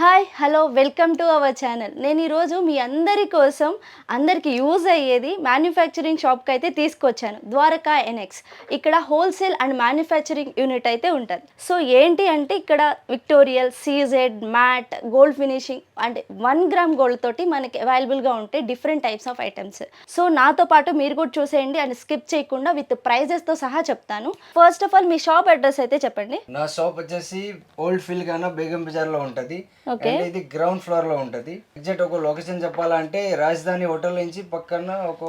Hi hello welcome to our channel. నేను ఈరోజు మీ అందరి కోసం అందరికీ యూజ్ అయ్యేది మ్యానుఫ్యాక్చరింగ్ షాప్కి అయితే తీసుకొచ్చాను ద్వారకా ఎన్ఎక్స్. ఇక్కడ హోల్సేల్ అండ్ మ్యానుఫ్యాక్చరింగ్ యూనిట్ అయితే ఉంటుంది. సో ఏంటి అంటే ఇక్కడ Victorian C Z matte gold finishing అంటే వన్ గ్రామ్ గోల్డ్ తోటి మనకి అవైలబుల్గా ఉంటాయి different types of items so నాతో పాటు మీరు కూడా చూసేయండి అండ్ స్కిప్ చేయకుండా విత్ ప్రైజెస్తో సహా చెప్తాను. ఫస్ట్ ఆఫ్ ఆల్ మీ షాప్ అడ్రస్ అయితే చెప్పండి. నా షాప్ వచ్చేసి ఓల్డ్ ఫీల్ గానా బేగం బజార్లో ఉంటుంది. అండ్ ఇది గ్రౌండ్ ఫ్లోర్లో ఉంటది. ఎగ్జాక్ట్ ఒక లొకేషన్ చెప్పాలంటే రాజధాని హోటల్ నుంచి పక్కన ఒక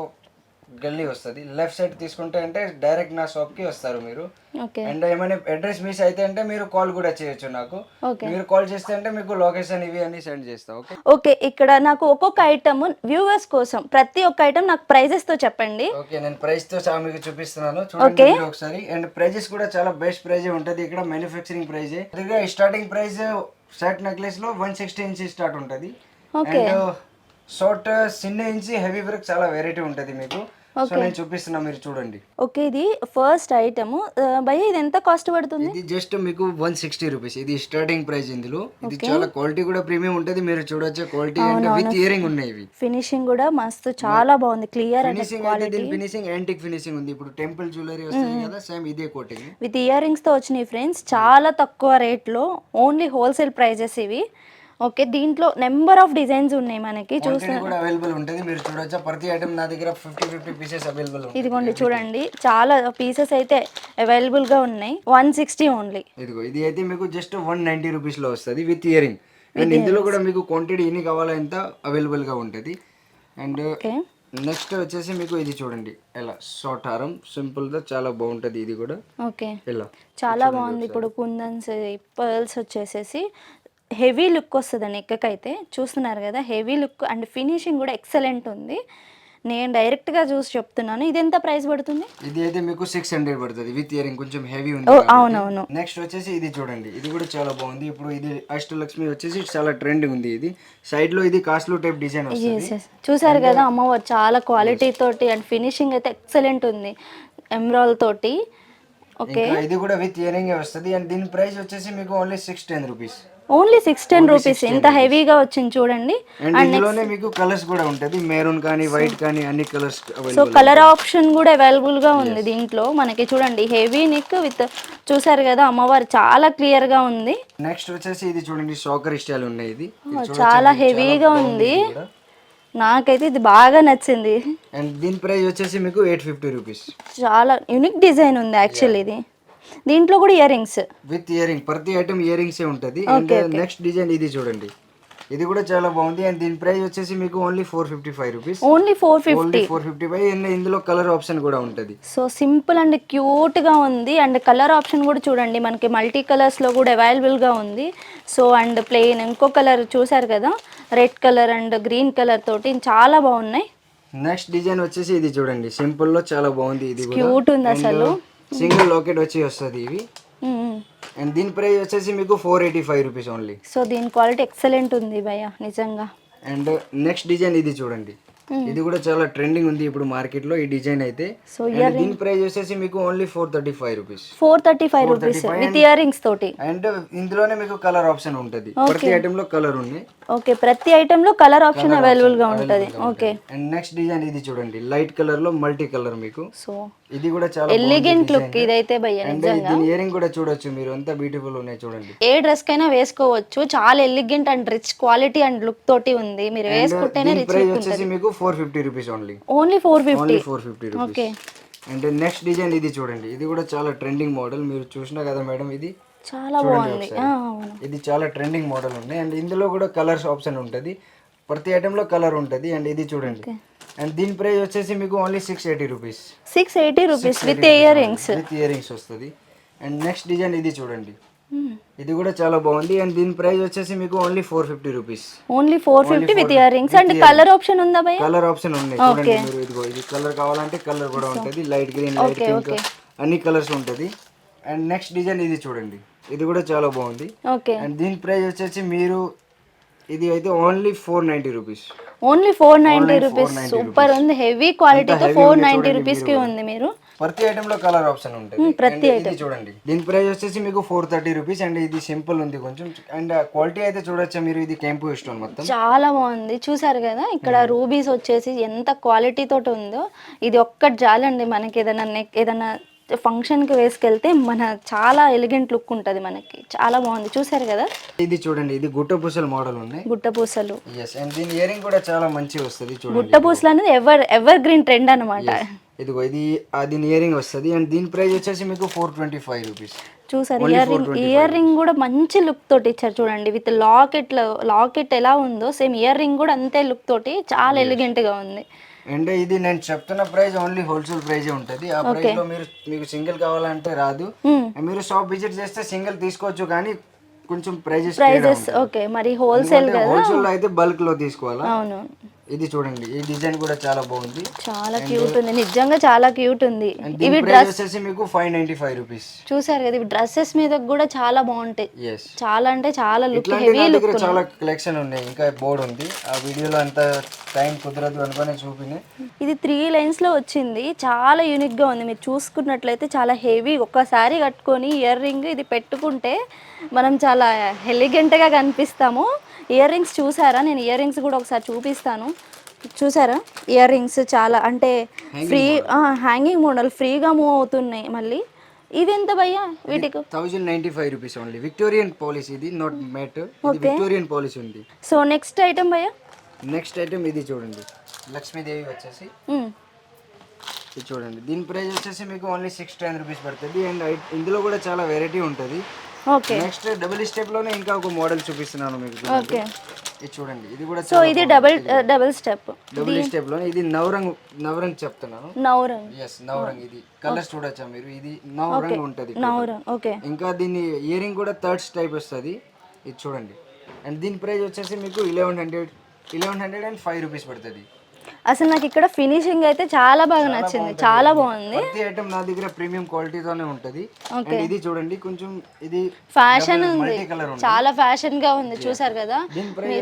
గల్లీ వస్తది. లెఫ్ట్ సైడ్ తీసుకుంటే అంటే డైరెక్ట్ నా షాప్కి వస్తారు మీరు. అండ్ ఏమైనా అడ్రస్ మిస్ అయితే అంటే మీరు కాల్ కూడా చేయొచ్చు నాకు. మీరు కాల్ చేస్తే అంటే మీకు లొకేషన్ ఇవి అన్ని సెండ్ చేస్తా ఓకే? ఓకే ఇక్కడ నాకు ఒక్కొక్క ఐటమ్ వ్యూవర్స్ కోసం ప్రతి ఒక్క ఐటమ్ నాకు ప్రైజెస్తో చెప్పండి. ఓకే నేను ప్రైస్తో మీకు చూపిస్తున్నాను. చూడండి ఒకసారి. అండ్ ప్రైజెస్ కూడా చాలా బెస్ట్ ప్రైజ్ ఉంటది ఇక్కడ manufacturing prize starting price short నెక్లెస్లో one sixty inch start ఉంటది. షార్ట్ చిన్న ఇంచి హెవీ వర్క్ చాలా వెరైటీ ఉంటది మీకు. సో నేను చూపిస్తున్నా మీరు చూడండి. ఓకే ఇది ఫస్ట్ ఐటమ్. భయ్య ఇది ఎంత కాస్ట్ పడుతుంది? ఇది జస్ట్ మీకు వన్ సిక్స్టీ రూపీస్. ఇది స్టార్టింగ్ ప్రైస్ ఇందులో. ఇది చాలా క్వాలిటీ కూడా ప్రీమియం ఉంటది. మీరు చూడొచ్చు క్వాలిటీ అండ్ విత్ ఇయరింగ్ ఉన్నాయి ఇవి. ఫినిషింగ్ కూడా మస్తు చాలా బాగుంది. క్లియర్ ఫినిషింగ్ దీని ఫినిషింగ్ యాంటిక్ ఫినిషింగ్ ఉంది. ఇప్పుడు టెంపుల్ జ్యువెలరీ వస్తుంది కదా సేమ్ ఇదే కోటింగ్ విత్ ఇయర్ రింగ్స్తో వచ్చినాయి ఫ్రెండ్స్ చాలా తక్కువ రేట్లో ఓన్లీ హోల్సేల్ ప్రైజెస్ ఇవి. ఓకే దీంట్లో నెంబర్ ఆఫ్ డిజైన్స్ ఉన్నాయి మనకి కూడా అవైలబుల్ ఉంటుంది. మీరు చూడొచ్చా. ప్రతి ఐటమ్ నా దగ్గర ఫిఫ్టీ ఫిఫ్టీ పీసెస్ అవైలబుల్ ఇదిగోండి చూడండి. చాలా పీసెస్ అయితే అవైలబుల్గా ఉన్నాయి. వన్ సిక్స్టీ ఓన్లీ ఇదిగో ఇది అయితే మీకు జస్ట్ వన్ నైంటీ రూపీస్లో వస్తుంది విత్ ఇయరింగ్ అండ్ ఇందులో కూడా మీకు క్వాంటిటీ ఎన్ని కావాలో ఎంత అవైలబుల్గా ఉంటుంది. And okay. నెక్స్ట్ వచ్చేసి మీకు ఇది చూడండి. ఎలా? షార్ట్ హారం సింపుల్గా చాలా బాగుంటది ఇది కూడా. ఓకే. ఇలా చాలా బాగుంది ఇప్పుడు కుందన్స్ పర్ల్స్ వచ్చేసేసి. హెవీ లుక్ వస్తుంది నెక్కకైతే చూస్తున్నారు కదా హెవీ లుక్ అండ్ ఫినిషింగ్ కూడా ఎక్సలెంట్ ఉంది. నేను డైరెక్ట్గా చూసి చెప్తున్నాను. ఇది ఎంత ప్రైస్ పడుతుంది? ఇది అయితే మీకు సిక్స్ హండ్రెడ్ పడుతుంది. విత్ ఇయరింగ్ కొంచెం హెవీ ఉంది అవునవును. నెక్స్ట్ వచ్చేసి ఇది చూడండి. ఇది కూడా చాలా బాగుంది. ఇప్పుడు ఇది అష్టలక్ష్మి వచ్చేసి చాలా ట్రెండింగ్ ఉంది ఇది. సైడ్లో ఇది కాస్ట్లో టైప్ డిజైన్ చూసారు కదా అమ్మవారు చాలా క్వాలిటీ తోటి అండ్ ఫినిషింగ్ అయితే ఎక్సలెంట్ ఉంది. ఎమ్రాల్ తోటి. ఓకే ఇది కూడా విత్ ఇయరింగ్ వస్తుంది. అండ్ దీని ప్రైస్ వచ్చేసి మీకు only six ten rupees. Only six ten rupees ఎంత హెవీగా వచ్చింది చూడండి. అండ్ ఇందులోనే మీకు కలర్స్ కూడా ఉంటుంది మెరూన్ కానీ వైట్ కానీ అన్ని కలర్స్ సో కలర్ ఆప్షన్ కూడా అవైలబుల్గా ఉంది దీంట్లో. మనకి చూడండి హెవీ నెక్ విత్ చూసారు కదా అమ్మవారు చాలా క్లియర్గా ఉంది. నెక్స్ట్ వచ్చేసి ఇది చూడండి షాకర్ స్టైల్ ఉన్నాయి ఇది. చాలా హెవీగా ఉంది. నాకైతే ఇది బాగా నచ్చింది. అండ్ దీని ప్రైస్ వచ్చేసి మీకు ఎయిట్ ఫిఫ్టీ రూపీస్ చాలా యూనిక్ డిజైన్ ఉంది యాక్చువల్ ఇది. దీంట్లో కూడా ఇయర్ రింగ్స్ విత్ ఇయరింగ్ ప్రతి ఐటమ్ ఇయరింగ్స్ ఉంటుంది. అండ్ నెక్స్ట్ డిజైన్ ఇది చూడండి. ఇది కూడా చాలా బాగుంది. అండ్ దీని ప్రైస్ వచ్చేసి మీకు only four fifty five rupees only four fifty four fifty five and ఇందులో కలర్ ఆప్షన్ కూడా ఉంటుంది. సో సింపుల్ అండ్ క్యూట్గా ఉంది. అండ్ కలర్ ఆప్షన్ కూడా చూడండి. మనకి మల్టీ కలర్స్లో కూడా అవైలబుల్గా ఉంది. సో అండ్ ప్లెయిన్ ఇంకో కలర్ చూసారు కదా? Red colour and green colour తోటి చాలా బాగున్నాయి. నెక్స్ట్ డిజైన్ వచ్చేసి ఇది చూడండి. సింపుల్లో చాలా బాగుంది. ఇది కూడా. క్యూట్ ఉంది అసలు. సింగిల్ లాకెట్ వచ్చి వస్తుంది ఇవి. అండ్ దీని ప్రైస్ వచ్చేసి మీకు four eighty five rupees only so దీని క్వాలిటీ ఎక్సలెంట్ ఉంది భయ్య నిజంగా. అండ్ నెక్స్ట్ డిజైన్ ఇది చూడండి. ఇది కూడా చాలా ట్రెండింగ్ ఉంది ఇప్పుడు మార్కెట్లో ఈ డిజైన్ అయితే. సో దీని ప్రైస్ వచ్చేసి మీకు only four thirty five rupees four thirty five rupees with ear rings తోటి. అండ్ ఇందులోనే మీకు కలర్ ఆప్షన్ ఉంటుంది. ప్రతి ఐటమ్లో కలర్ ఉంది. ఓకే ప్రతి ఐటమ్లో కలర్ ఆప్షన్ అవైలబుల్గా ఉంటది. ఓకే అండ్ నెక్స్ట్ డిజైన్ ఇది చూడండి. లైట్ కలర్లో మల్టీ కలర్ మీకు. సో ఇది కూడా చాలా ఎలిగెంట్ లుక్ ఇదైతే భయ్య దీని ఇయరింగ్ కూడా చూడొచ్చు మీరు. ఎంత బ్యూటిఫుల్ ఉన్నాయి చూడండి. ఏ డ్రెస్ కైనా వేసుకోవచ్చు. చాలా elegant and rich quality and look తోటి ఉంది. మీరు వేసుకుంటేనే రిచ్ ప్రైస్ వచ్చేసి మీకు four fifty rupees only only four fifty only four fifty okay rupees and next design ఇది చూడండి. ఇది కూడా చాలా ట్రెండింగ్ మోడల్ మీరు చూసినా కదా మేడం ఇది? చాలా బాగుంది. ఇది చాలా ట్రెండింగ్ మోడల్ ఉంది. అండ్ ఇందులో కూడా కలర్స్ ఆప్షన్ ఉంటుంది. ప్రతి ఐటమ్లో కలర్ ఉంటుంది. అండ్ ఇది చూడండి. అండ్ దీని ప్రైస్ వచ్చేసి మీకు only six eighty rupees six eighty rupees with ear rings with ear rings వస్తుంది. అండ్ నెక్స్ట్ డిజైన్ ఇది చూడండి. ఇది కూడా చాలా బాగుంది. అండ్ దీని ప్రైస్ వచ్చేసి మీకు only four fifty rupees only four fifty with ear rings and colour option ఉందా భయ్య? కలర్ ఆప్షన్ ఉన్నాయి చూడండి మీరు ఇదిగో ఇది కలర్ కావాలంటే కలర్ కూడా ఉంటుంది. లైట్ గ్రీన్ లైట్ పింక్ అన్ని కలర్స్ ఉంటుంది. అండ్ నెక్స్ట్ డిజైన్ ఇది చూడండి. ఇది కూడా చాలా బాగుంది. ఓకే అండ్ దీని ప్రైస్ వచ్చేసి మీరు ఇది అయితే only four ninety rupees only four ninety rupees super ఉంది. హెవీ క్వాలిటీతో ఫోర్ నైంటీ రూపీస్కి ఉంది మీరు. ప్రతి ఐటమ్లో కలర్ ఆప్షన్ ఉంటుంది. ప్రతి And ఇది చూడండి. దీని ప్రైస్ వచ్చేసి మీకు ఫోర్ థర్టీ రూపీస్ అండ్ ఇది సింపుల్ ఉంది కొంచెం. అండ్ క్వాలిటీ అయితే చూడొచ్చా మీరు? ఇది కెంపు స్టోన్ మొత్తం. చాలా బాగుంది. చూసారు కదా? ఇక్కడ రూబీస్ వచ్చేసి ఎంత క్వాలిటీ తోటి ఉందో. ఇది ఒక్కటి చాలండి మనకి ఏదైనా నెక్ ఏదైనా ఫంక్షన్కి వేసుకెళ్తే మన చాలా ఎలిగెంట్ లుక్ ఉంటుంది మనకి. చాలా బాగుంది. చూసారు కదా? ఇది చూడండి. ఇది గుట్ట పూసల మోడల్ ఉన్నాయి గుట్ట పూసలు ఎస్ అండ్ దీని ఇయరింగ్ కూడా చాలా మంచిగా వస్తుంది చూడండి. గుట్ట పూసలు అనేది ఎవర్ ఎవర్ గ్రీన్ ట్రెండ్ అనమాట ఇదిగో ఇది దీని ఇయరింగ్ వస్తుంది. అండ్ దీని ప్రైస్ వచ్చేసి మీకు ఫోర్ ట్వంటీ ఫైవ్ రూపీస్ చూసారు ఇయర్ రింగ్ ఇయర్ రింగ్ కూడా మంచి లుక్ తోటి ఇచ్చారు చూడండి. విత్ లాకెట్ లాకెట్ ఎలా ఉందో సేమ్ ఇయర్ రింగ్ కూడా అంతే లుక్ తోటి చాలా ఎలిగెంట్గా ఉంది. అండ్ ఇది నేను చెప్తున్న ప్రైస్ ఓన్లీ హోల్సేల్ ప్రైస్ ఉంటుంది. ఆ ప్రైస్లో మీరు మీకు సింగిల్ కావాలంటే రాదు. మీరు షాప్ విజిట్ చేస్తే సింగిల్ తీసుకోవచ్చు కానీ కొంచెం ప్రైజెస్ ప్రైజెస్ ఓకే. మరి హోల్సేల్ హోల్సేల్లో అయితే బల్క్లో తీసుకోవాలా? అవును. ఇది చూడండి. ఈ డిజైన్ కూడా చాలా బాగుంది. చాలా క్యూట్ ఉంది. నిజంగా చాలా క్యూట్ ఉంది. ప్రైస్ వచ్చేసి మీకు ఫైవ్ నైన్టీ ఫైవ్ రూపీస్. చూసారు కదా ఇవి డ్రెస్సెస్ మీద కూడా చాలా బాగుంటాయి. చాలా అంటే చాలా లుక్ హెవీ లుక్ చాలా కలెక్షన్ ఉన్నాయి. ఇంకా బోర్డు ఉంది. ఆ వీడియోలో అంత టైం కుదరదు అనుకుని చూపిన. ఇది త్రీ లైన్స్లో వచ్చింది. చాలా యూనిక్గా ఉంది. మీరు చూసుకున్నట్లయితే చాలా హెవీ ఒక్కసారి కట్టుకొని ఇయర్ రింగ్ ఇది పెట్టుకుంటే మనం చాలా ఎలిగెంట్గా కనిపిస్తాము. ఇయర్ రింగ్స్ చూసారా? నేను ఇయర్ రింగ్స్ కూడా ఒకసారి చూపిస్తాను. చూసారా? ఇయర్ రింగ్స్ చాలా అంటే ఫ్రీ హ్యాంగింగ్ మోడల్ ఫ్రీగా మూవ్ అవుతున్నాయి మళ్ళీ. ఇవి ఎంత భయ్యా? వీటికి thousand ninety five rupees only Victorian polish ఇది నాట్ మేట్ ఇది విక్టోరియన్ పాలిసీ ఉంది. సో నెక్స్ట్ ఐటమ్ భయ్యా? నెక్స్ట్ ఐటమ్ ఇది చూడండి. లక్ష్మీదేవి వచ్చేసి మ్మ్. ఇది చూడండి. దీని ప్రైస్ వచ్చేసి మీకు ఓన్లీ సిక్స్ టెన్ రూపీస్ పడుతుంది. అండ్ ఇందులో కూడా చాలా వెరైటీ ఉంటుంది. ఓకే. నెక్స్ట్ డబుల్ స్టెప్లోనే ఇంకా ఒక మోడల్ చూపిస్తున్నాను మీకు ఓకే. ఇది చూడండి ఇది కూడా సో ఇది డబుల్ డబుల్ స్టెప్. డబుల్ స్టెప్లోనే ఇది నవరంగ్ నవరంగ్ చెప్తున్నాను. నౌరంగ్ ఎస్ నవరంగ్ ఇది. కలర్స్ చూడొచ్చా మీరు? ఇది నవరంగ్ ఉంటది. నౌరంగ్ ఓకే. ఇంకా దీని ఇయరింగ్ కూడా థర్డ్స్ టైప్ వస్తుంది. ఇది చూడండి. అండ్ దీని ప్రైస్ వచ్చేసి మీకు eleven hundred eleven hundred and five rupees పడుతుంది. అసలు నాకు ఇక్కడ ఫినిషింగ్ అయితే చాలా బాగా నచ్చింది చాలా బాగుంది. ప్రతి ఐటమ్ నా దగ్గర ప్రీమియం క్వాలిటీతోనే ఉంటది. అండ్ ఇది చూడండి కొంచెం ఇది ఫ్యాషన్ ఉంది. చాలా ఫ్యాషన్గా ఉంది చూసారు కదా?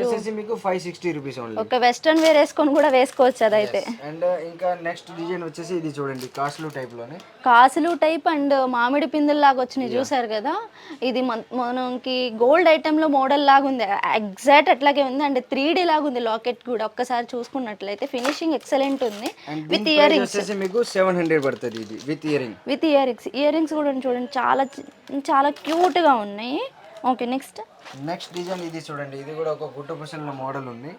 వచ్చేసి మీకు ఫైవ్ సిక్స్టీ రూపీస్ ఓన్లీ ఒక వెస్ట్రన్ వేర్ వేసుకొని కూడా వేసుకోవచ్చు అదైతే అండ్ ఇంకా నెక్స్ట్ డిజైన్ వచ్చేసి ఇది చూడండి కాస్ట్లు టైప్లోనే. కాసులు టైప్ అండ్ మామిడి పిందులు లాగా వచ్చినాయి చూసారు కదా? ఇది మన- మనకి గోల్డ్ ఐటెంలో మోడల్ లాగా ఉంది ఎగ్జాక్ట్ అట్లాగే ఉంది అండ్ త్రీ డీ లాగా ఉంది లాకెట్ కూడా. ఒక్కసారి చూసుకున్నట్లయితే ఫినిషింగ్ ఎక్సలెంట్ ఉంది. విత్ ఇయర్ వచ్చేసి మీకు సెవెన్ హండ్రెడ్ పడుతుంది ఇది with earring with ear rings ear rings కూడా చూడండి చాలా చాలా క్యూట్గా ఉన్నాయి. ఓకే నెక్స్ట్ నెక్స్ట్ డిజైన్ ఇది చూడండి. ఇది కూడా ఒక గుట్ట పుసల మోడల్ ఉంది.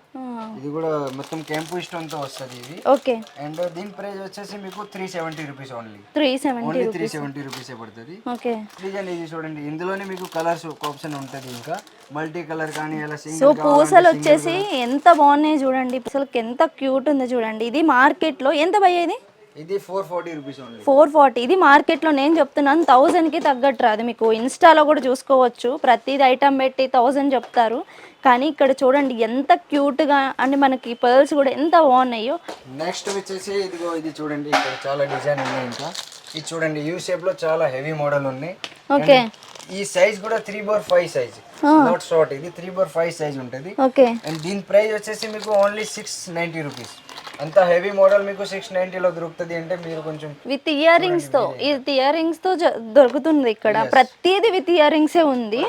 ఇది కూడా మొత్తం కెంపు స్టోన్తో వస్తుంది ఇది. ఓకే. అండ్ దీని ప్రైస్ వచ్చేసి మీకు three seventy rupees only three seventy only three seventy rupees పడుతుంది. ఓకే. డిజైన్ ఇది చూడండి. ఇందులోనే మీకు కలర్స్ ఒక ఆప్షన్ ఉంటుంది ఇంకా. మల్టీ కలర్ కానీ అలా సో సింగిల్ పూసలు వచ్చేసి ఎంత బాగున్నాయి చూడండి. పూసలకి ఎంత క్యూట్ ఉంది చూడండి. ఇది మార్కెట్లో ఎంత భయ్య ఇది? ఇది four forty rupees only four forty ఇది మార్కెట్లో నేను చెప్తున్నాను థౌజండ్కి తగ్గట్టు రాదు. మీకు ఇన్స్టాలో కూడా చూసుకోవచ్చు. ప్రతిది ఐటమ్ పెట్టి థౌజండ్ చెప్తారు. కానీ ఇక్కడ చూడండి ఎంత క్యూట్గా అంటే మనకి పర్ల్స్ కూడా ఎంత బాగున్నాయో. నెక్స్ట్ వచ్చేసి ఇదిగో ఇది చూడండి ఇక్కడ చాలా డిజైన్ ఉన్నాయి ఇంకా. ఇది చూడండి యూ షేప్లో చాలా హెవీ మోడల్ ఉన్నాయి. ఓకే. ఈ సైజ్ కూడా three bore five size not short ఇది త్రీ బోర్ ఫైవ్ సైజ్ ఉంటుంది. ఓకే. అండ్ దీని ప్రైస్ వచ్చేసి మీకు ఓన్లీ సిక్స్ నైంటీ రూపీస్ అంత హెవీ మోడల్ మీకు సిక్స్ నైంటీలో దొరుకుతుంది అంటే మీరు కొంచెం విత్ ఇయర్ రింగ్స్తో విత్ ఇయర్ రింగ్స్తో దొరుకుతుంది ఇక్కడ. ప్రతిదీ విత్ ఇయర్ రింగ్సే ఉంది.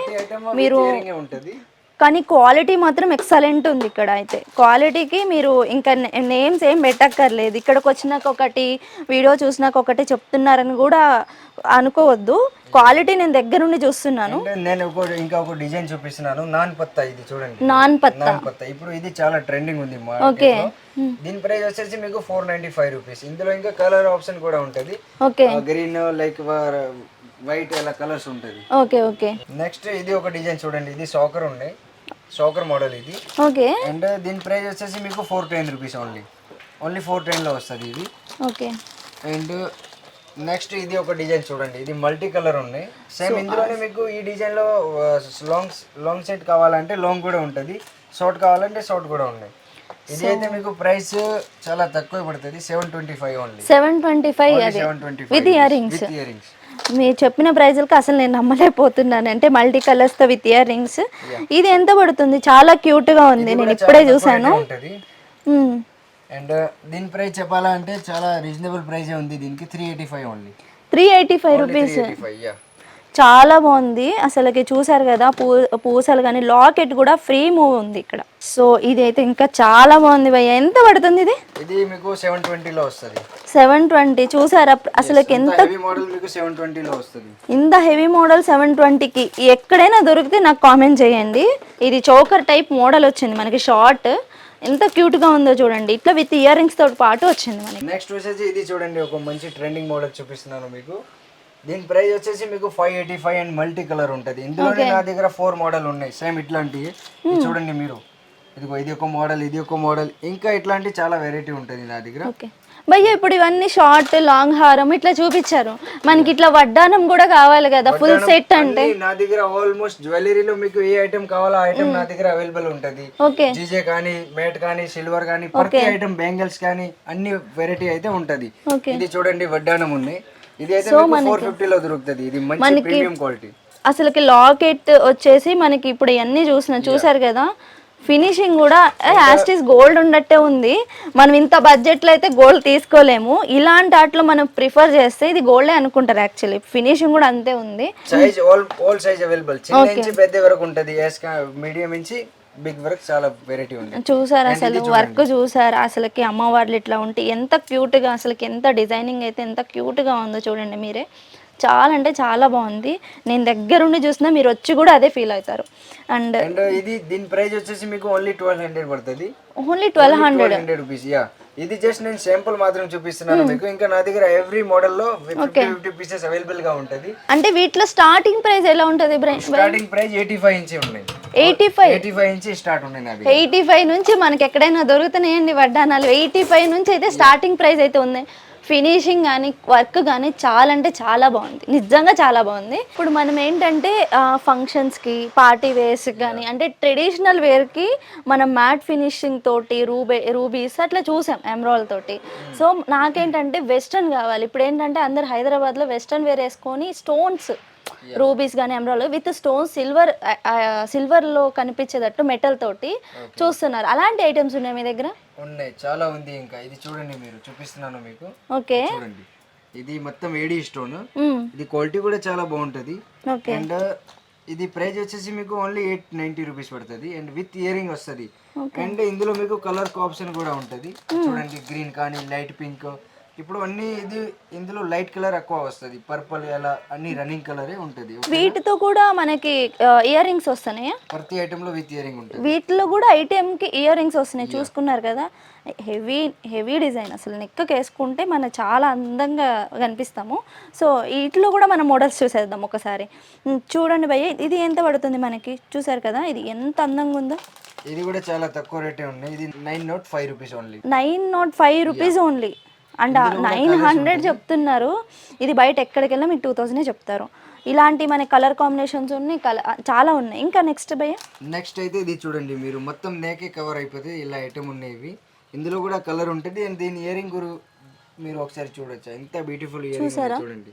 మీరు ఉంటుంది. కానీ క్వాలిటీ మాత్రం ఎక్సలెంట్ ఉంది ఇక్కడ అయితే. క్వాలిటీకి మీరు ఇంకా నేమ్స్ ఏం పెట్టక్కర్లేదు. ఇక్కడికి వచ్చినాక ఒకటి వీడియో చూసినాక ఒకటి చెప్తున్నారని కూడా అనుకోవద్దు. క్వాలిటీ నేను దగ్గర నుండి చూస్తున్నాను నేను ఇంకా ఒక డిజైన్ చూపిస్తున్నాను. నాన్ పత్తా ఇది చూడండి. నాన్ పత్తా. నాన్ పత్తా. ఇప్పుడు ఇది చాలా ట్రెండింగ్ ఉంది ఓకే. దీని ప్రైస్ వచ్చేసి మీకు ఫోర్ నైన్టీ ఫైవ్ రూపీస్. ఇందులో ఇంకా కలర్ ఆప్షన్ కూడా ఉంటుంది. ఓకే. గ్రీన్ లైక్ వైట్ అలా కలర్స్ ఉంటుంది. Okay okay. నెక్స్ట్ ఇది ఒక డిజైన్ చూడండి. ఇది సాకర్ ఉండే సాకర్ మోడల్ ఇది. ఓకే. అండ్ దీని ప్రైస్ వచ్చేసి మీకు four ten rupees only only four టెన్లో వస్తుంది ఇది. ఓకే. అండ్ నెక్స్ట్ ఇది ఒక డిజైన్ చూడండి. ఇది మల్టీ కలర్ ఉన్నాయి. సేమ్ ఇందులోనే మీకు ఈ డిజైన్లో లాంగ్ లాంగ్ సెట్ కావాలంటే లాంగ్ కూడా ఉంటుంది. షార్ట్ కావాలంటే షార్ట్ కూడా ఉన్నాయి. ఇది అయితే మీకు ప్రైస్ చాలా తక్కువ పడుతుంది. Seven twenty five only seven twenty five seven twenty with rings with ear rings మీరు చెప్పిన ప్రైజులకి అసలు నేను నమ్మలేకపోతున్నాను. అంటే మల్టీ కలర్స్తో విత్ ఇయర్ రింగ్స్. ఇది ఎంత పడుతుంది? చాలా క్యూట్గా ఉంది. నేను ఇప్పుడే చూసాను. అండ్ దీని ప్రైస్ చెప్పాలా అంటే చాలా రీజనబుల్ ప్రైస్ ఉంది. దీనికి three eighty five only three eighty five rupees చాలా బాగుంది. అసలుకి చూసారు కదా పూ పూసలు కానీ లాకెట్ కూడా ఫ్రీ మూవ్ ఉంది ఇక్కడ. సో ఇది అయితే ఇంకా చాలా బాగుంది భయ్య. ఎంత పడుతుంది ఇది? ఇది మీకు సెవెన్ ట్వంటీలో వస్తుంది. Seven twenty. చూసారా? అసలుకి ఎంత హెవీ మోడల్ మీకు సెవెన్ ట్వంటీలో వస్తుంది. ఇంత హెవీ మోడల్ సెవెన్ ట్వంటీకి. ఎక్కడైనా దొరికితే నాకు కామెంట్ చేయండి. ఇది చోకర్ టైప్ మోడల్ వచ్చింది మనకి షార్ట్. ఎంత క్యూట్గా ఉందో చూడండి. ఇట్లా విత్ ఇయర్ రింగ్స్ తోటి పాటు వచ్చింది మనకి. నెక్స్ట్ వచ్చేసి ఇది చూడండి ఒక మంచి ట్రెండింగ్ మోడల్ చూపిస్తున్నాను మీకు. దీని ప్రైస్ వచ్చేసి మీకు five eighty five and multi colour ఉంటుంది. ఇందులోనే నా దగ్గర ఫోర్ మోడల్ ఉన్నాయి. సేమ్ ఇట్లాంటివి ఇది చూడండి మీరు. ఇదిగో ఇది ఒక మోడల్ ఇది ఒక మోడల్. ఇంకా ఇట్లాంటి చాలా వెరైటీ ఉంటుంది నా దగ్గర. భయ్య ఇప్పుడు ఇవన్నీ షార్ట్ లాంగ్ హారం ఇట్లా చూపించారు. మనకి ఇట్లా వడ్డానం కూడా కావాలి కదా ఫుల్ సెట్ అంటే. నా దగ్గర ఆల్మోస్ట్ జ్యువెలరీలో మీకు ఏ ఐటమ్ కావాలో ఆ ఐటమ్ నా దగ్గర అవైలబుల్ ఉంటుంది. ఓకే. జీజే కానీ మేట్ కానీ సిల్వర్ కానీ ప్రతి ఐటమ్ బ్యాంగిల్స్ కానీ అన్ని వెరైటీ అయితే ఉంటది. ఇది చూడండి వడ్డానం ఉంది. ఇది అయితే మీకు ఫోర్ ఫిఫ్టీలో దొరుకుతుంది. ఇది మంచి ప్రీమియం క్వాలిటీ అసలుకి లాకెట్ వచ్చేసి మనకి ఇప్పుడు ఇవన్నీ చూసిన చూసారు కదా? ఫినిషింగ్ కూడా యాస్టిస్ గోల్డ్ ఉన్నట్టే ఉంది. మనం ఇంత బడ్జెట్లో అయితే గోల్డ్ తీసుకోలేము. ఇలాంటి వాటిలో మనం ప్రిఫర్ చేస్తే ఇది గోల్డే అనుకుంటారు యాక్చువల్లీ ఫినిషింగ్ కూడా అంతే ఉంది. Size all all size available చిన్న నుంచి పెద్ద వరకు ఉంటది. మీడియం నుంచి బిగ్ వరకు చాలా వెరైటీ ఉంది. చూసారు అసలు వర్క్ చూసారు అసలుకి అమ్మవార్లు ఇట్లా ఉంటే ఎంత క్యూట్గా అసలుకి ఎంత డిజైనింగ్ అయితే ఎంత క్యూట్గా ఉందో చూడండి మీరే. చాలా అంటే చాలా బాగుంది. నేను దగ్గరుండి చూసినా మీరు వచ్చి కూడా అదే ఫీల్ అవుతారు. అండ్ అండ్ ఇది దీని ప్రైస్ వచ్చేసి మీకు ఓన్లీ ట్వెల్వ్ హండ్రెడ్ పడుతుంది. Only twelve hundred hundred rupees yeah ఇది జస్ట్ నేను శాంపుల్ మాత్రం చూపిస్తున్నాను మీకు. ఇంకా నా దగ్గర ఎవ్రీ మోడల్లో ఫిఫ్టీ ఫిఫ్టీ పీసెస్ అవైలబుల్గా ఉంటది. అంటే వీటిలో స్టార్టింగ్ ప్రైస్ ఎలా ఉంటుంది స్టార్టింగ్ ప్రైస్ ఎయిటీ ఫైవ్ ఇంచి ఉన్నాయి. ఎయిటీ ఫైవ్ ఎయిటీ ఫైవ్ ఇంచి స్టార్ట్ ఉన్నాయి ఎయిటీ ఫైవ్ నుంచి మనకి ఎక్కడైనా దొరుకుతున్నాయండి వడ్డానాలు ఎయిటీ ఫైవ్ నుంచి అయితే స్టార్టింగ్ ప్రైస్ అయితే ఉంది. ఫినిషింగ్ కానీ వర్క్ కానీ చాలా అంటే చాలా బాగుంది. నిజంగా చాలా బాగుంది. ఇప్పుడు మనం ఏంటంటే ఫంక్షన్స్కి పార్టీ వేర్స్కి కానీ అంటే ట్రెడిషనల్ వేర్కి మనం మ్యాట్ ఫినిషింగ్ తోటి రూబే రూబీస్ అట్లా చూసాం ఎమ్రాల్ తోటి. సో నాకేంటంటే వెస్ట్రన్ కావాలి. ఇప్పుడు ఏంటంటే అందరు హైదరాబాద్లో వెస్ట్రన్ వేర్ వేసుకొని స్టోన్స్ రూబీస్ కానీ ఎమరాల్ విత్ స్టోన్ సిల్వర్ సిల్వర్లో కనిపించేటట్టు మెటల్ తోటి చూస్తున్నారు. అలాంటి ఐటమ్స్ ఉన్నాయి మీ దగ్గర? ఉన్నాయి. చాలా ఉంది ఇంకా. ఇది చూడండి మీరు. చూపిస్తున్నాను మీకు. ఓకే చూడండి. ఇది మొత్తం ఏడి స్టోన్ మ్మ్. ఇది క్వాలిటీ కూడా చాలా బాగుంటది. ఓకే అండ్ ఇది ప్రైస్ వచ్చేసి మీకు ఓన్లీ ఎయిట్ నైన్టీ రూపీస్ పడుతుంది. అండ్ విత్ ఇయరింగ్ వస్తుంది. అండ్ ఇందులో మీకు కలర్ ఆప్షన్ కూడా ఉంటది. చూడండి గ్రీన్ కానీ లైట్ పింక్ ఇప్పుడు అన్ని ఇది ఇందులో లైట్ కలర్ ఎక్కువ వస్తుంది. పర్పుల్ అలా అన్ని రన్నింగ్ కలరే ఉంటుంది. వీటితో కూడా మనకి ఇయర్ రింగ్స్ వస్తున్నాయా? ప్రతి ఐటమ్లో విత్ ఇయరింగ్ ఉంటుంది. వీటిలో కూడా ఐటెంకి ఇయర్ రింగ్స్ వస్తున్నాయి. చూసుకున్నారు కదా? Heavy heavy design. అసలు నెక్కకి వేసుకుంటే మనం చాలా అందంగా కనిపిస్తాము. సో వీటిలో కూడా మనం మోడల్స్ చూసేద్దాం ఒకసారి. చూడండి భయ్య ఇది ఎంత పడుతుంది మనకి? చూసారు కదా? ఇది ఎంత అందంగా ఉందో. ఇది కూడా చాలా తక్కువ రేటే ఉన్నాయి. ఇది nine nought five rupees only nine nought five rupees only and nine hundred చెప్తున్నారు. ఇది బయట ఎక్కడికి వెళ్ళినా మీకు టూ థౌసండే చెప్తారు. ఇలాంటి మన కలర్ కాంబినేషన్స్ ఉన్నాయి కలర్ చాలా ఉన్నాయి. ఇంకా నెక్స్ట్ భయ్య నెక్స్ట్ అయితే ఇది చూడండి మీరు. మొత్తం నేకే కవర్ అయిపోతే ఇలా ఐటమ్ ఉన్నాయి ఇందులో కూడా కలర్ ఉంటుంది. అండ్ దీని ఇయరింగ్ మీరు ఒకసారి చూడొచ్చు? ఎంత బ్యూటిఫుల్ ఇయరింగ్ చూడండి.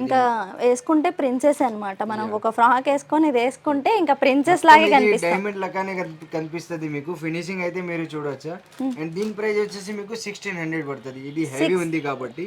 ఇంకా వేసుకుంటే ప్రిన్సెస్ అన్నమాట. మనం ఒక ఫ్రాక్ వేసుకొని ఇది వేసుకుంటే ఇంకా ప్రిన్సెస్ లాగే కనిపిస్తుంది డైమండ్ కనిపిస్తుంది మీకు. ఫినిషింగ్ అయితే మీరు చూడొచ్చా? అండ్ దీని ప్రైస్ వచ్చేసి మీకు సిక్స్టీన్ హండ్రెడ్ పడుతుంది. ఇది హెవీ ఉంది కాబట్టి.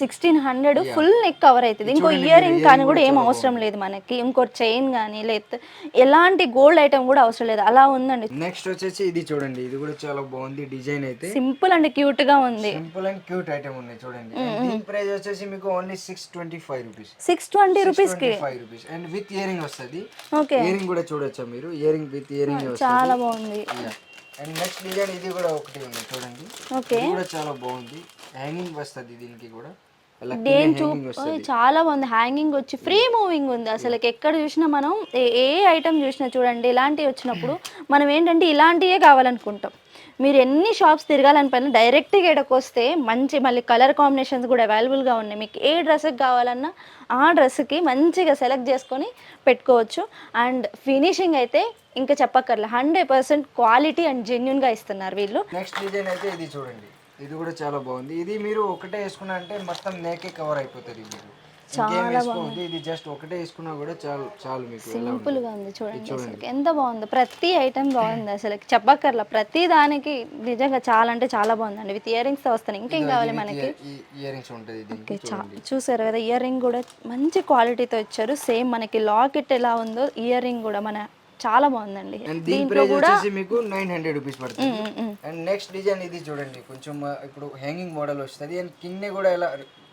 Sixteen hundred full neck cover అవుతుంది ఇంకో ఇయర్ రింగ్ కానీ కూడా ఏం అవసరం లేదు మనకి. ఇంకో చైన్ కానీ లేకపోతే ఎలాంటి గోల్డ్ ఐటమ్ కూడా అవసరం లేదు. అలా ఉందండి. నెక్స్ట్ వచ్చేసి ఇది చూడండి. ఇది కూడా చాలా బాగుంది డిజైన్ అయితే. సింపుల్ అండ్ క్యూట్గా ఉంది. సింపుల్ అండ్ క్యూట్ ఐటమ్ ఉన్నాయి చూడండి. And దీని ప్రైస్ వచ్చేసి మీకు only six twenty five rupees six twenty రూపీస్కి? Five rupees and with earring వస్తుంది. ఓకే ఇయరింగ్ కూడా చూడొచ్చా మీరు? ఇయరింగ్ విత్ ఇయరింగ్ చాలా బాగుంది. అండ్ నెక్స్ట్ డిజైన్ ఇది కూడా ఒకటి ఉంది చూడండి. ఓకే ఇది కూడా చాలా బాగుంది. హ్యాంగింగ్ వస్తుంది దీనికి కూడా. చూ చాలా బాగుంది. హ్యాంగింగ్ వచ్చి ఫ్రీ మూవింగ్ ఉంది. అసలు ఎక్కడ చూసినా మనం ఏ- ఏ ఐటమ్ చూసినా చూడండి ఇలాంటివి వచ్చినప్పుడు మనం ఏంటంటే ఇలాంటివే కావాలనుకుంటాం. మీరు ఎన్ని షాప్స్ తిరగాలని పైన డైరెక్ట్గా ఇక్కడికి వస్తే మంచి మళ్ళీ కలర్ కాంబినేషన్స్ కూడా అవైలబుల్గా ఉన్నాయి. మీకు ఏ డ్రెస్కి కావాలన్నా ఆ డ్రెస్కి మంచిగా సెలెక్ట్ చేసుకొని పెట్టుకోవచ్చు. అండ్ ఫినిషింగ్ అయితే ఇంకా చెప్పక్కర్లే. హండ్రెడ్ పర్సెంట్ క్వాలిటీ అండ్ జెన్యున్గా ఇస్తున్నారు వీళ్ళు. నెక్స్ట్ డిజైన్ అయితే ఇది చూడండి. ఇది కూడా చాలా బాగుంది. ఇది మీరు ఒకటే వేసుకున్నా అంటే మొత్తం నేకే కవర్ అయిపోతుంది మీరు ఇంకేం వేసుకోవద్దు ఇది జస్ట్ ఒకటే వేసుకున్నా కూడా చాలు చాలు మీకు. సింపుల్గా ఉంది చూడండి అసలు ఎంత బాగుంది. ప్రతి ఐటమ్ బాగుంది అసలు చెప్పక్కర్లా. ప్రతి దానికి నిజంగా చాలా అంటే చాలా బాగుందండి. విత్ ఇయర్ రింగ్స్తో వస్తాయి ఇంకేం కావాలి మనకి? ఇయర్ రింగ్స్ ఉంటుంది ఓకే, చూసారు కదా ఇయర్ రింగ్ కూడా మంచి క్వాలిటీతో ఇచ్చారు. సేమ్ మనకి లాకెట్ ఎలా ఉందో ఇయర్ రింగ్ కూడా మన చాలా బాగుందండి. ప్రైస్ వచ్చేసి మీకు నైన్ హండ్రెడ్ రూపీస్ పడుతుంది. అండ్ నెక్స్ట్ డిజైన్ ఇది చూడండి. కొంచెం ఇప్పుడు హ్యాంగింగ్ మోడల్ వస్తుంది. అండ్ కింద కూడా ఎలా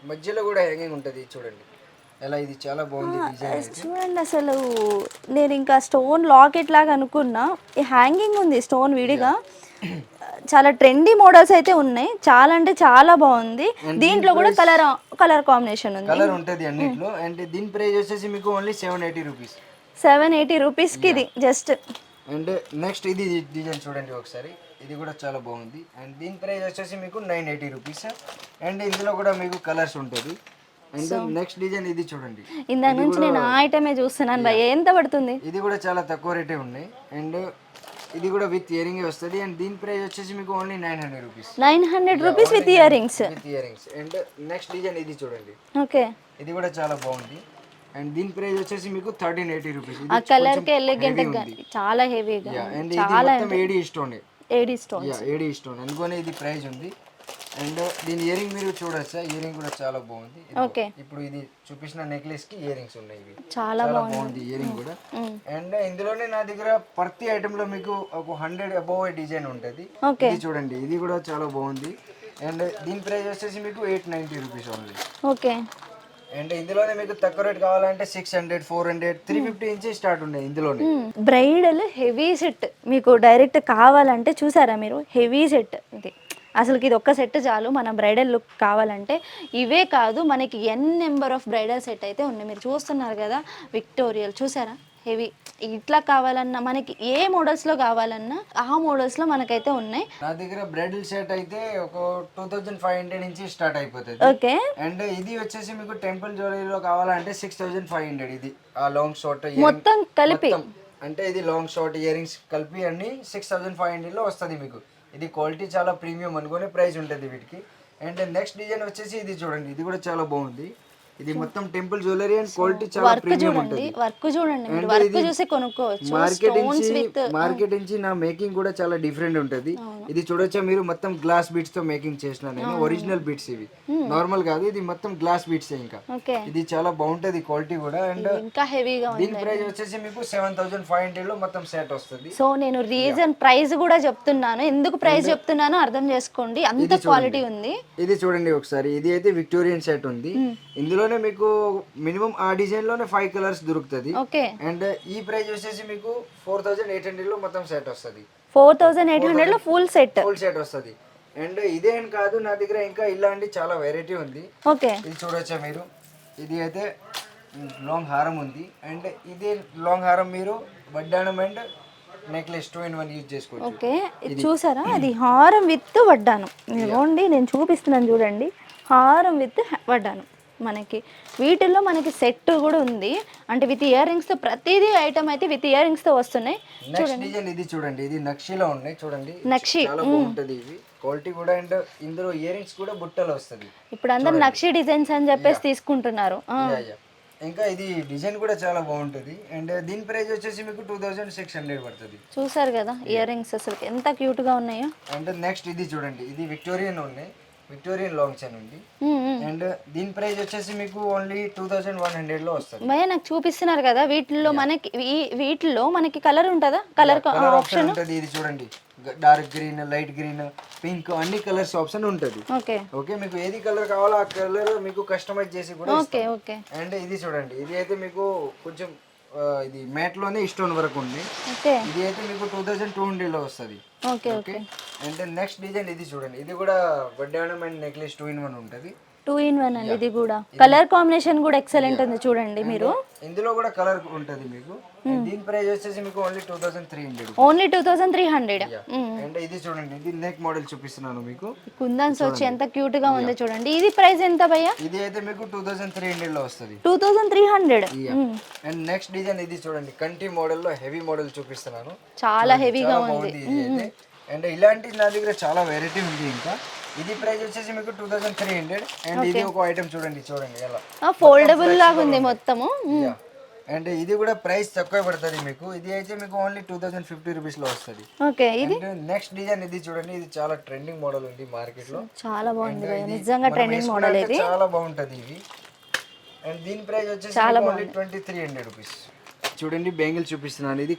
మధ్యలో కూడా హ్యాంగింగ్ ఉంటుంది చూడండి. ఎలా ఇది చాలా బాగుంది డిజైన్ చూడండి అసలు. నేను ఇంకా స్టోన్ లాకెట్ లాగా అనుకున్నా. ఈ హ్యాంగింగ్ ఉంది స్టోన్ విడిగా. చాలా ట్రెండీ మోడల్స్ అయితే ఉన్నాయి. చాలా అంటే చాలా బాగుంది. దీంట్లో కూడా కలర్ కలర్ కాంబినేషన్ ఉంది. కలర్ ఉంటుంది అన్నిట్లో. అండ్ దీని ప్రైస్ వచ్చేసి మీకు only seven eighty rupees seven eighty రూపీస్కి ఇది జస్ట్ అండ్ నెక్స్ట్ ఇది డిజైన్ చూడండి ఒకసారి. ఇది కూడా చాలా బాగుంది. అండ్ దీని ప్రైస్ వచ్చేసి మీకు నైన్ ఎయిటీ రూపీస్ అండ్ ఇందులో కూడా మీకు కలర్స్ ఉంటుంది. అండ్ నెక్స్ట్ డిజైన్ ఇది చూడండి. ఇందా నుంచి నేను ఆ ఐటమే చూస్తున్నాను భయ్య. ఎంత పడుతుంది? ఇది కూడా చాలా తక్కువ రేటే ఉన్నాయి. అండ్ ఇది కూడా విత్ ఇయరింగ్ వస్తుంది. అండ్ దీని ప్రైస్ వచ్చేసి మీకు only nine hundred rupees nine hundred rupees with ear rings with earrings and next design ఇది చూడండి. ఓకే ఇది కూడా చాలా బాగుంది. అండ్ దీని ప్రైస్ వచ్చేసి మీకు థర్టీన్ ఎయిటీ రూపీస్ ఆ కలర్కి ఎలిగెంట్ చాలా హెవీగా అండ్ ఇది మొత్తం AD stone AD stone AD stone అందుకని ఇది ప్రైస్ ఉంది. అండ్ దీని ఇయరింగ్ మీరు చూడొచ్చా? ఇయరింగ్ కూడా చాలా బాగుంది. ఓకే ఇప్పుడు ఇది చూపించిన నెక్లెస్కి ఇయరింగ్స్ ఉన్నాయి ఇవి. చాలా బాగుంది. ఇయరింగ్ కూడా. అండ్ ఇందులోనే నా దగ్గర ప్రతి ఐటమ్లో మీకు ఒక హండ్రెడ్ అబౌవ్ డిజైన్ ఉంటుంది. ఇది చూడండి. ఇది కూడా చాలా బాగుంది. అండ్ దీని ప్రైస్ వచ్చేసి మీకు eight ninety rupees only okay and ఇందులోనే మీకు తక్కువ రేట్ కావాలంటే six hundred four hundred three fifty ఇంచి స్టార్ట్ ఉన్నాయి ఇందులోనే. బ్రైడల్ హెవీ సెట్ మీకు డైరెక్ట్ కావాలంటే చూసారా మీరు? హెవీ సెట్ ఇది అసలుకి ఇది ఒక్క సెట్ చాలు. మన బ్రైడల్ లుక్ కావాలంటే ఇవే కాదు మనకి N number of bridal set అయితే ఉన్నాయి. మీరు చూస్తున్నారు కదా విక్టోరియల్ చూసారా? హెవీ. ఇట్లా కావాలన్నా మనకి ఏ మోడల్స్లో కావాలన్నా ఆ మోడల్స్లో మనకైతే ఉన్నాయి. నా దగ్గర బ్రైడల్ సెట్ అయితే ఒక టూ థౌజండ్ ఫైవ్ హండ్రెడ్ నుంచి స్టార్ట్ అయిపోతుంది. ఓకే. అండ్ ఇది వచ్చేసి మీకు టెంపుల్ జ్యువెలరీలో కావాలంటే సిక్స్ థౌజండ్ ఫైవ్ హండ్రెడ్ ఇది. ఆ లాంగ్ షార్ట్ మొత్తం కలిపి? అంటే ఇది లాంగ్ షార్ట్ ఇయర్ రింగ్స్ కలిపి అన్ని సిక్స్ థౌజండ్ ఫైవ్ హండ్రెడ్లో వస్తుంది మీకు. ఇది క్వాలిటీ చాలా ప్రీమియం అనుకునే ప్రైస్ ఉంటుంది వీటికి. అండ్ నెక్స్ట్ డిజైన్ వచ్చేసి ఇది చూడండి ఇది కూడా చాలా బాగుంది. ఇది మొత్తం టెంపుల్ జ్యువెలరీ అండ్ క్వాలిటీ చాలా వర్క్ ప్రీమియం చూడండి ఉంటుంది. వర్క్ చూడండి మీరు. వర్క్ చూసి కొనుక్కోవచ్చు మార్కెట్ నుంచి మార్కెట్ నుంచి నా మేకింగ్ కూడా చాలా డిఫరెంట్ ఉంటది. ఇది చూడొచ్చా మీరు? మొత్తం గ్లాస్ బీట్స్తో మేకింగ్ చేసిన నేను. ఒరిజినల్ బీట్స్ ఇవి. నార్మల్ కాదు ఇది మొత్తం గ్లాస్ బీట్స్ ఇంకా. ఇది చాలా బాగుంటది క్వాలిటీ కూడా. అండ్ ఇంకా హెవీగా ఉంది దీని ప్రైస్ వచ్చేసి మీకు సెవెన్ థౌసండ్ ఫైవ్ హండ్రెడ్లో మొత్తం సెట్ వస్తుంది. సో నేను రీజన్ ప్రైస్ కూడా చెప్తున్నాను. ఎందుకు ప్రైస్ చెప్తున్నానో అర్థం చేసుకోండి. అంత క్వాలిటీ ఉంది. ఇది చూడండి ఒకసారి. ఇది అయితే విక్టోరియన్ సెట్ ఉంది. ఇందులోనే మీకు మినిమం ఆ డిజైన్లోనే ఫైవ్ కలర్స్ దొరుకుతుంది. ఓకే. అండ్ ఈ ప్రైస్ వచ్చేసి మీకు ఫోర్ థౌసండ్ ఎయిట్ హండ్రెడ్లో మొత్తం సెట్ వస్తుంది. ఫోర్ థౌజండ్ ఎయిట్ హండ్రెడ్లో ఫుల్ సెట్ ఫుల్ సెట్ వస్తుంది. అండ్ ఇదేం కాదు నా దగ్గర ఇంకా ఇలాంటి చాలా వెరైటీ ఉంది. ఓకే. ఇది చూడొచ్చా మీరు? ఇది అయితే లాంగ్ హారం ఉంది. అండ్ ఇది లాంగ్ హారం మీరు వడ్డాణం and necklace two in one use చేసుకోవచ్చు. ఓకే. ఇది చూసారా? అది హారం విత్ వడ్డాను ఇదిగోండి నేను చూపిస్తున్నాను చూడండి. హారం విత్ వడ్డాను మనకి. వీటిల్లో మనకి సెట్ కూడా ఉంది. అంటే విత్ ఇయర్ రింగ్స్తో ప్రతిదీ ఐటమ్ అయితే విత్ ఇయర్ రింగ్స్తో వస్తున్నాయి. నెక్స్ట్ డిజైన్ ఇది చూడండి. ఇది నక్షిలో ఉన్నాయి. చూడండి. నక్షి, బాగుంటది ఇవి క్వాలిటీ కూడా అండ్ ఇందులో ఇయర్ రింగ్స్ కూడా బుట్టలు వస్తుంది. ఇప్పుడు అందరు నక్షి డిజైన్స్ అని చెప్పేసి తీసుకుంటున్నారు. ఇంకా ఇది డిజైన్ కూడా చాలా బాగుంటది. అండ్ దీని ప్రైస్ వచ్చేసి మీకు టూ థౌజండ్ సిక్స్ హండ్రెడ్ పడుతుంది. చూసారు కదా ఇయర్ రింగ్స్ అసలు ఎంత క్యూట్గా ఉన్నాయో. అండ్ నెక్స్ట్ ఇది చూడండి. ఇది విక్టోరియన్ ఉన్నాయి. విక్టోరియన్ లాంగ్ చైన్ ఉంది. అండ్ దీని ప్రైస్ వచ్చేసి మీకు ఓన్లీ టూ థౌజండ్ వన్ హండ్రెడ్లో వస్తుంది. భయ్య నాకు చూపిస్తున్నారు కదా వీటిల్లో మనకి వీటిల్లో మనకి కలర్ ఉంటుందా? కలర్ ఆప్షన్ ఉంటుంది. ఇది చూడండి. Dark green light green pink అన్ని కలర్స్ ఆప్షన్ ఉంటుంది. ఓకే ఓకే మీకు ఏది కలర్ కావాలో ఆ కలర్ మీకు కస్టమైజ్ చేసి కూడా ఓకే ఓకే అండ్ ఇది చూడండి. ఇది అయితే మీకు కొంచెం ఇది మ్యాట్లోనే స్టోన్ వరకు ఉంది. ఇది అయితే మీకు టూ థౌజండ్ టూ హండ్రెడ్లో వస్తుంది. Okay okay and next design ఇది చూడండి. ఇది కూడా వడ్డాణం and necklace two in one ఉంటుంది. టూ ఇన్ వన్ అండి ఇది కూడా. కలర్ కాంబినేషన్ కూడా ఎక్సలెంట్ ఉంది చూడండి మీరు. ఇందులో కూడా కలర్ ఉంటుంది మీకు. And దీని ప్రైస్ వచ్చేసి మీకు only two thousand three hundred only two thousand three hundred and ఇది చూడండి ఇది నెక్ మోడల్ చూపిస్తున్నాను మీకు. కుందన్స్ వచ్చి ఎంత క్యూట్గా ఉంది చూడండి. ఇది ప్రైస్ ఎంత భయ్య? ఇది అయితే మీకు టూ థౌసండ్ త్రీ హండ్రెడ్లో వస్తుంది. Two thousand three hundred and next design ఇది చూడండి కంటి మోడల్లో హెవీ మోడల్ చూపిస్తున్నాను. చాలా హెవీగా ఇది అయితే. అండ్ ఇలాంటి నా దగ్గర చాలా వెరైటీ ఉంది ఇంకా. ఇది ప్రైస్ వచ్చేసి మీకు two thousand three hundred and ఇది ఒక ఐటమ్ చూడండి చూడండి ఎలా. ఫోల్డబుల్ లాగా ఉంది మొత్తము. మ్మ్. అండ్ ఇది కూడా ప్రైస్ తక్కువ పడుతుంది మీకు. ఇది అయితే మీకు ఓన్లీ టూ థౌసండ్ ఫిఫ్టీ రూపీస్లో వస్తుంది. ఓకే ఇది? నెక్స్ట్ డిజైన్ ఇది చూడండి ఇది చాలా ట్రెండింగ్ మోడల్ ఉంది మార్కెట్లో చాలా బాగుంది నిజంగా ట్రెండింగ్ మోడల్ ఇది. చాలా బాగుంటది ఇది. అండ్ దీని ప్రైస్ వచ్చేసి only twenty three hundred rupees చూడండి బెంగిల్స్ చూపిస్తున్నాను. ఇది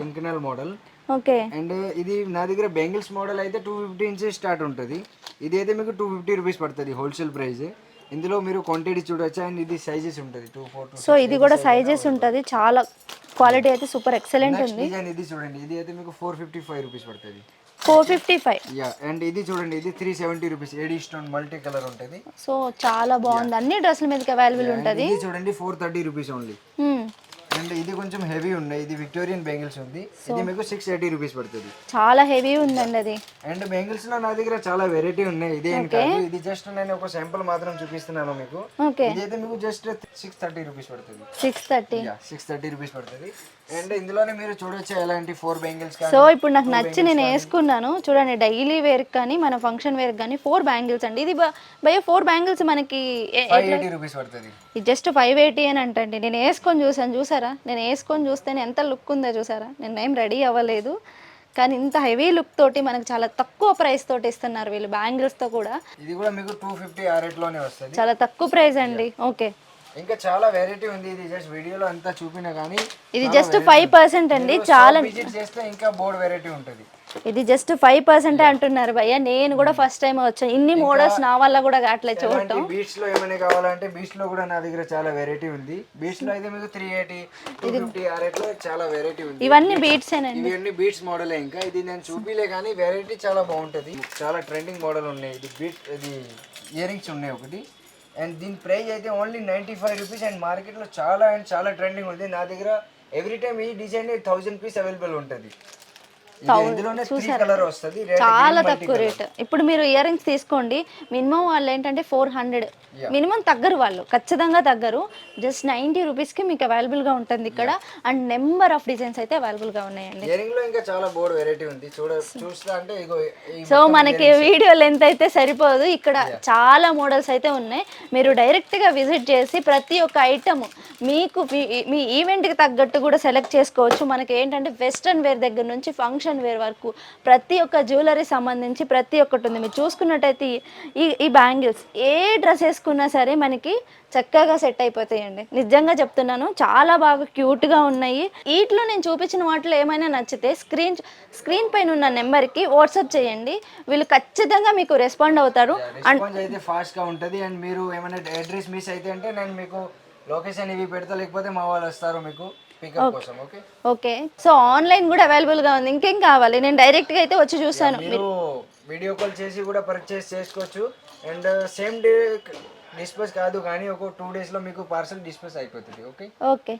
కంకనల్ మోడల్ ఓకే. అండ్ ఇది నా దగ్గర బెంగిల్స్ మోడల్ అయితే టూ ఫిఫ్టీ నుంచి స్టార్ట్ ఉంటుంది. ఇది అయితే మీకు టూ ఫిఫ్టీ రూపీస్ పడుతుంది హోల్సేల్ ప్రైస్ ఇందులో మీరు క్వాంటిటీ చూడొచ్చు అండ్ ఇది సైజెస్ ఉంటుంది టూ ఫోర్ సో ఇది కూడా సైజెస్ ఉంటుంది. చాలా క్వాలిటీ అయితే సూపర్ ఎక్సలెంట్ ఉంది. డిజైన్ ఇది చూడండి ఇది అయితే మీకు ఫోర్ ఫిఫ్టీ ఫైవ్ రూపీస్ పడుతుంది. Four fifty five yeah and ఇది చూడండి ఇది three seventy rupees AD stone multi colour ఉంటుంది. సో చాలా బాగుంది. అన్ని డ్రెస్సుల మీదకి అవైలబుల్ ఉంటుంది. చూడండి four thirty rupees only. And ఇది కొంచెం హెవీ ఉన్నాయి. ఇది విక్టోరియన్ బెంగిల్స్ ఉంది. ఇది మీకు సిక్స్ ఎయిటీ రూపీస్ పడుతుంది. చాలా హెవీ ఉందండి అది. అండ్ బెంగిల్స్లో నా దగ్గర చాలా వెరైటీ ఉన్నాయి. ఇది ఏం కాదు. ఇది జస్ట్ నేను ఒక శాంపుల్ మాత్రం చూపిస్తున్నాను మీకు. ఓకే ఇది అయితే మీకు జస్ట్ సిక్స్ థర్టీ రూపీస్ పడుతుంది. Six thirty yeah six thirty rupees పడుతుంది. అండ్ ఇందులోనే మీరు చూడొచ్చు ఎలాంటి ఫోర్ బెంగిల్స్ సో ఇప్పుడు నాకు నచ్చి నేను వేసుకున్నాను. చూడండి డైలీ వేర్ కానీ మన ఫంక్షన్ వేర్ కానీ ఫోర్ బ్యాంగిల్స్ అండి. ఇది భయ ఫోర్ బ్యాంగిల్స్ మనకి ఎయిటీ రూపీస్ పడుతుంది. ఇది జస్ట్ ఫైవ్ ఎయిటీ అని అంటండి. నేను వేసుకొని చూసాను చూసారా? నేను వేసుకొని చూస్తేనే ఎంత లుక్ ఉందో చూసారా? నేను ఏం రెడీ అవ్వలేదు. కానీ ఇంత హెవీ లుక్ తోటి మనకు చాలా తక్కువ ప్రైస్ తోటి ఇస్తున్నారు వీళ్ళు బ్యాంగిల్స్తో కూడా. ఇది కూడా మీకు టూ ఫిఫ్టీ ఆ రేట్లోనే వస్తుంది. చాలా తక్కువ ప్రైస్ అండి. ఓకే. ఇంకా చాలా వెరైటీ ఉంది. ఇది జస్ట్ వీడియోలో అంతా చూపినా కానీ ఇది జస్ట్ ఫైవ్ పర్సెంట్ అండి. చాలా విజిట్ చేస్తే ఇంకా బోర్డ్ వెరైటీ ఉంటుంది. ఇది జస్ట్ ఫైవ్ పర్సెంట్ అంటున్నారు భయ్య. నేను కూడా ఫస్ట్ టైం వచ్చాను ఇన్ని మోడల్స్ నా వల్ల కూడా కావట్లేదు చూడటం. బీచ్లో ఏమైనా కావాలంటే బీచ్లో కూడా నా దగ్గర చాలా వెరైటీ ఉంది. బీచ్లో అయితే మీకు త్రీ ఎయిటీ ఫిఫ్టీ ఆ రేట్లో చాలా వెరైటీ ఉంది. ఇవన్నీ బీట్సేనండి ఇవన్నీ బీట్స్ మోడలే ఇంకా. ఇది నేను చూపిలే కానీ వెరైటీ చాలా బాగుంటది. చాలా ట్రెండింగ్ మోడల్ ఉన్నాయి. ఇది బీట్ ఇది ఇయర్ రింగ్స్ ఉన్నాయి ఒకటి. అండ్ దీని ప్రైస్ అయితే only ninety five rupees and మార్కెట్లో చాలా అండ్ చాలా ట్రెండింగ్ ఉంది. నా దగ్గర ఎవ్రీ టైం ఈ డిజైన్ థౌజండ్ పీస్ అవైలబుల్ ఉంటుంది. చాలా తక్కువ రేట్ ఇప్పుడు మీరు ఇయర్ రింగ్స్ తీసుకోండి మినిమం వాళ్ళు ఏంటంటే ఫోర్ హండ్రెడ్ మినిమం తగ్గరు వాళ్ళు ఖచ్చితంగా తగ్గరు. జస్ట్ నైంటీ రూపీస్కి మీకు అవైలబుల్గా ఉంటుంది ఇక్కడ. అండ్ నెంబర్ ఆఫ్ డిజైన్స్ అయితే అవైలబుల్గా ఉన్నాయండి. ఇయర్ రింగ్లో ఇంకా చాలా బోర్డ్ వెరైటీ ఉంది. చూడ చూస్తా అంటే ఇగో ఈ సో మనకి వీడియో లెంత్ అయితే సరిపోదు. ఇక్కడ చాలా మోడల్స్ అయితే ఉన్నాయి. మీరు డైరెక్ట్గా విజిట్ చేసి ప్రతి ఒక్క ఐటమ్ మీకు మీ- మీ ఈవెంట్కి తగ్గట్టు కూడా సెలెక్ట్ చేసుకోవచ్చు. మనకి ఏంటంటే వెస్ట్రన్ వేర్ దగ్గర నుంచి ఫంక్షన్ వేర్ వరకు ప్రతి ఒక్క జ్యువెలరీ సంబంధించి ప్రతి ఒక్కటి ఉంది. మీరు చూసుకున్నట్టయితే ఈ- ఈ బ్యాంగిల్స్ ఏ డ్రెస్ వేసుకున్నా సరే మనకి చక్కగా సెట్ అయిపోతాయండి. నిజంగా చెప్తున్నాను చాలా బాగా క్యూట్గా ఉన్నాయి. వీటిలో నేను చూపించిన వాటిలో ఏమైనా నచ్చితే స్క్రీన్ స్క్రీన్ పైన ఉన్న నెంబర్కి వాట్సాప్ చేయండి. వీళ్ళు ఖచ్చితంగా మీకు రెస్పాండ్ అవుతారు. రెస్పాన్స్ అయితే ఫాస్ట్గా ఉంటది. అండ్ మీరు ఏమైనా అడ్రస్ మిస్ అయితే అంటే నేను మీకు లొకేషన్ ఇవి పెడతా లేకపోతే మా వాళ్ళు వస్తారు మీకు. ఓకే సో ఆన్లైన్ కూడా అవైలబుల్గా ఉంది. ఇంకేం కావాలి? నేను డైరెక్ట్గా అయితే వచ్చి చూస్తాను. మీరు వీడియో కాల్ చేసి కూడా పర్చేస్ చేసుకోవచ్చు. అండ్ సేమ్ డే డిస్పాచ్ కాదు కానీ ఒక టూ డేస్లో మీకు పార్సల్ డిస్పాచ్ అయిపోతుంది ఓకే ఓకే